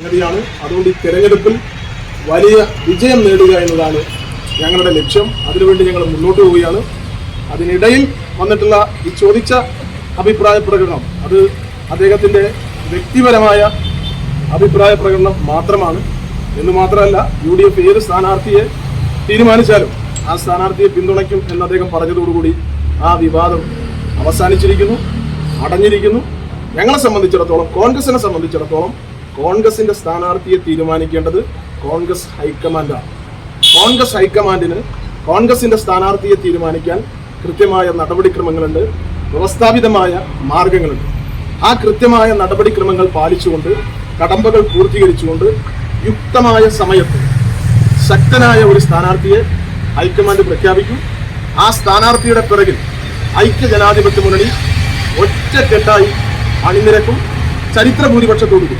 സംഗതിയാണ്. അതുകൊണ്ട് ഈ തെരഞ്ഞെടുപ്പിൽ വലിയ വിജയം നേടുക എന്നതാണ് ഞങ്ങളുടെ ലക്ഷ്യം. അതിനുവേണ്ടി ഞങ്ങൾ മുന്നോട്ട് പോവുകയാണ്. അതിനിടയിൽ വന്നിട്ടുള്ള ഈ ചോദിച്ച അഭിപ്രായ പ്രകടനം അത് അദ്ദേഹത്തിന്റെ വ്യക്തിപരമായ അഭിപ്രായ പ്രകടനം മാത്രമാണ്. എന്ന് മാത്രമല്ല യു ഡി എഫ് ഏത് സ്ഥാനാർത്ഥിയെ തീരുമാനിച്ചാലും ആ സ്ഥാനാർത്ഥിയെ പിന്തുണയ്ക്കും എന്ന് അദ്ദേഹം പറഞ്ഞതോടുകൂടി ആ വിവാദം അവസാനിച്ചിരിക്കുന്നു അടഞ്ഞിരിക്കുന്നു. ഞങ്ങളെ സംബന്ധിച്ചിടത്തോളം കോൺഗ്രസിനെ സംബന്ധിച്ചിടത്തോളം കോൺഗ്രസിന്റെ സ്ഥാനാർത്ഥിയെ തീരുമാനിക്കേണ്ടത് കോൺഗ്രസ് ഹൈക്കമാൻഡാണ്. കോൺഗ്രസ് ഹൈക്കമാൻഡിന് കോൺഗ്രസിന്റെ സ്ഥാനാർത്ഥിയെ തീരുമാനിക്കാൻ കൃത്യമായ നടപടിക്രമങ്ങളുണ്ട് വ്യവസ്ഥാപിതമായ മാർഗങ്ങളുണ്ട്. ആ കൃത്യമായ നടപടിക്രമങ്ങൾ പാലിച്ചുകൊണ്ട് കടമ്പകൾ പൂർത്തീകരിച്ചുകൊണ്ട് യുക്തമായ സമയത്ത് ശക്തനായ ഒരു സ്ഥാനാർത്ഥിയെ ഹൈക്കമാൻഡ് പ്രഖ്യാപിക്കും. ആ സ്ഥാനാർത്ഥിയുടെ പിറകിൽ ഐക്യ ജനാധിപത്യ മുന്നണി ഒറ്റക്കെട്ടായി അണിനിരക്കും ചരിത്ര ഭൂരിപക്ഷത്തോടുകൂടി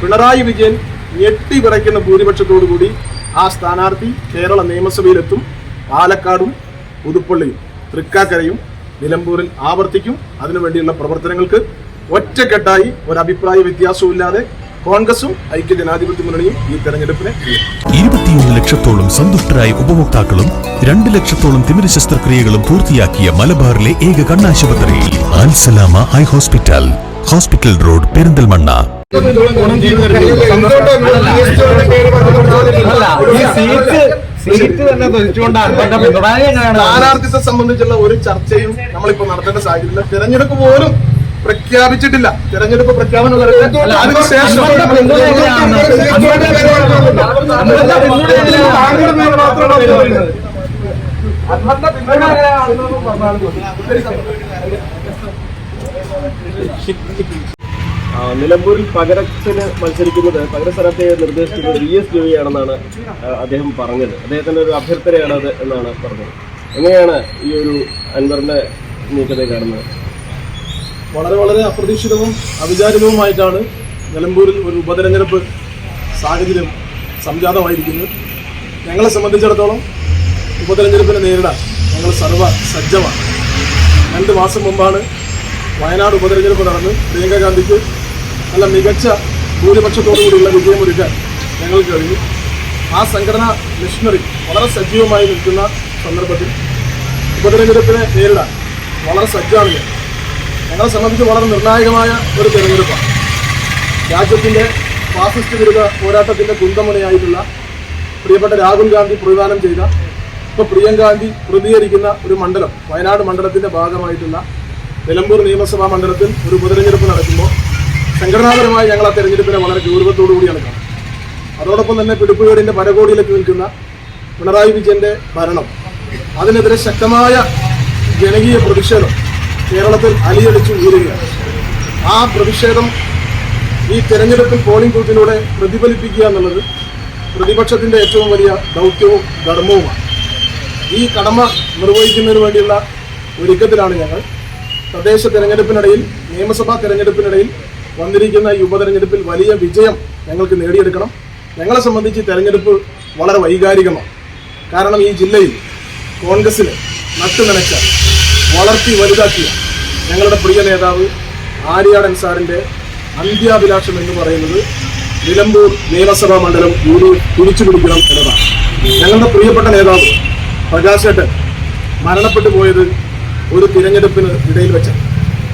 പിണറായി വിജയൻ ഞെട്ടി വിറയ്ക്കുന്ന ഭൂരിപക്ഷത്തോടുകൂടി ആ സ്ഥാനാർത്ഥി കേരള നിയമസഭയിലെത്തും. പാലക്കാടും പുതുപ്പള്ളിയും തൃക്കാക്കരയും നിലമ്പൂരിൽ ആവർത്തിക്കും. അതിനുവേണ്ടിയുള്ള പ്രവർത്തനങ്ങൾക്ക് ഒറ്റക്കെട്ടായി ഒരു വ്യത്യാസവും ഇല്ലാതെ കോൺഗ്രസും ഐക്യ ജനാധിപത്യ മുന്നണിയും ഈ തെരഞ്ഞെടുപ്പിനെ. ഇരുപത്തിയൊന്ന് ലക്ഷത്തോളം സന്തുഷ്ടരായ ഉപഭോക്താക്കളും രണ്ട് ലക്ഷത്തോളം തിമിര ശസ്ത്രക്രിയകളും പൂർത്തിയാക്കിയ മലബാറിലെ ഏക കണ്ണാശുപത്രി Alsalama eye hospital. Hospital road Perinthalmanna. സ്ഥാനാർത്ഥിത്വത്തെ സംബന്ധിച്ചുള്ള ഒരു ചർച്ചയും നമ്മളിപ്പോ നടത്തേണ്ട സാഹചര്യമില്ല. തിരഞ്ഞെടുപ്പ് പോലും പ്രഖ്യാപിച്ചിട്ടില്ല. തെരഞ്ഞെടുപ്പ് പ്രഖ്യാപനം നിലമ്പൂരിൽ പകരത്തിന് മത്സരിക്കുന്നത് പകര സ്ഥാനാർത്ഥിയെ നിർദ്ദേശിക്കുന്നത് വി എസ് ജോയിയാണെന്നാണ് അദ്ദേഹം പറഞ്ഞത്. അദ്ദേഹത്തിന്റെ ഒരു അഭ്യർത്ഥനയാണ് അത് എന്നാണ് പറഞ്ഞത്. എങ്ങനെയാണ് ഈ ഒരു അൻവറിന്റെ നീക്കത്തെ കാണുന്നത്? വളരെ വളരെ അപ്രതീക്ഷിതവും അവിചാരിതവുമായിട്ടാണ് നിലമ്പൂരിൽ ഒരു ഉപതെരഞ്ഞെടുപ്പ് സാഹചര്യം സംജാതമായിരിക്കുന്നത്. ഞങ്ങളെ സംബന്ധിച്ചിടത്തോളം ഉപതെരഞ്ഞെടുപ്പിനെ നേരിടാൻ ഞങ്ങൾ സർവ സജ്ജമാണ് രണ്ട് മാസം മുമ്പാണ് വയനാട് ഉപതെരഞ്ഞെടുപ്പ് നടന്ന് പ്രിയങ്ക ഗാന്ധിക്ക് നല്ല മികച്ച ഭൂരിപക്ഷത്തോടുകൂടിയുള്ള വിജയമൊരുക്കാൻ ഞങ്ങൾ കഴിഞ്ഞു. ആ സംഘടനാ മിഷണറി വളരെ സജീവമായി നിൽക്കുന്ന സന്ദർഭത്തിൽ ഉപതെരഞ്ഞെടുപ്പിനെ നേരിടാൻ വളരെ സജ്ജമാണ് ഞാൻ ഞങ്ങളെ സംബന്ധിച്ച് വളരെ നിർണായകമായ ഒരു തെരഞ്ഞെടുപ്പാണ്. രാജ്യത്തിന്റെ ഫാസിസ്റ്റ് വിരുദ്ധ പോരാട്ടത്തിന്റെ കുന്തമണിയായിട്ടുള്ള പ്രിയപ്പെട്ട രാഹുൽ ഗാന്ധി പ്രതിദാനം ചെയ്ത ഇപ്പോൾ പ്രിയങ്ക ഗാന്ധി പ്രതികരിക്കുന്ന ഒരു മണ്ഡലം വയനാട് മണ്ഡലത്തിന്റെ ഭാഗമായിട്ടുള്ള നിലമ്പൂർ നിയമസഭാ മണ്ഡലത്തിൽ ഒരു ഉപതെരഞ്ഞെടുപ്പ് നടക്കുമ്പോൾ സംഘടനാപരമായി ഞങ്ങൾ ആ തെരഞ്ഞെടുപ്പിനെ വളരെ ഗൗരവത്തോടു കൂടിയാണ് കാണുന്നത്. അതോടൊപ്പം തന്നെ പിടിപ്പുകേടിന്റെ പരകോടിയിലേക്ക് നിൽക്കുന്ന പിണറായി വിജയന്റെ ഭരണം അതിനെതിരെ ശക്തമായ ജനകീയ പ്രതിഷേധം കേരളത്തിൽ അലിയടിച്ചു ഉയരുകയാണ്. ആ പ്രതിഷേധം ഈ തെരഞ്ഞെടുപ്പിൽ പോളിംഗ് ബൂത്തിലൂടെ പ്രതിഫലിപ്പിക്കുക എന്നുള്ളത് പ്രതിപക്ഷത്തിന്റെ ഏറ്റവും വലിയ ദൗത്യവും ധർമ്മവുമാണ്. ഈ കടമ നിർവഹിക്കുന്നതിന് വേണ്ടിയുള്ള ഒരുക്കത്തിലാണ് ഞങ്ങൾ. തദ്ദേശ തെരഞ്ഞെടുപ്പിനിടയിൽ നിയമസഭാ തെരഞ്ഞെടുപ്പിനിടയിൽ വന്നിരിക്കുന്ന ഈ ഉപതെരഞ്ഞെടുപ്പിൽ വലിയ വിജയം ഞങ്ങൾക്ക് നേടിയെടുക്കണം. ഞങ്ങളെ സംബന്ധിച്ച് തെരഞ്ഞെടുപ്പ് വളരെ വൈകാരികമാണ്. കാരണം ഈ ജില്ലയിൽ കോൺഗ്രസിന് നട്ടുനനച്ച വളർത്തി വലുതാക്കിയ ഞങ്ങളുടെ പ്രിയ നേതാവ് ആര്യാട് സാറിന്റെ അന്ത്യാഭിലാഷം എന്ന് പറയുന്നത് നിലമ്പൂർ നിയമസഭാ മണ്ഡലം യു ഡി എഫ് പിടിക്കണം എന്നതാണ്. ഞങ്ങളുടെ പ്രിയപ്പെട്ട നേതാവ് പ്രകാശേട്ടൻ മരണപ്പെട്ടു പോയത് ഒരു തിരഞ്ഞെടുപ്പിന് ഇടയിൽ വെച്ച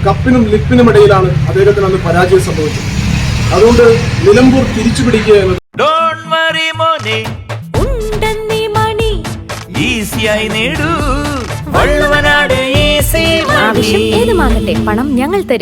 കപ്പിനും ലിപ്പിനും ഇടയിലാണ് അദ്ദേഹത്തിന് അന്ന് പരാജയം സംഭവിച്ചത്. അതുകൊണ്ട് നിലമ്പൂർ തിരിച്ചു പിടിക്കുക എന്നത് ഡോണ്ട് വറി മോനെ. ഉണ്ടെന്നീ മണി. ഈസിയായി നേടൂ. ഏതുമാകട്ടെ പണം ഞങ്ങൾ തരും.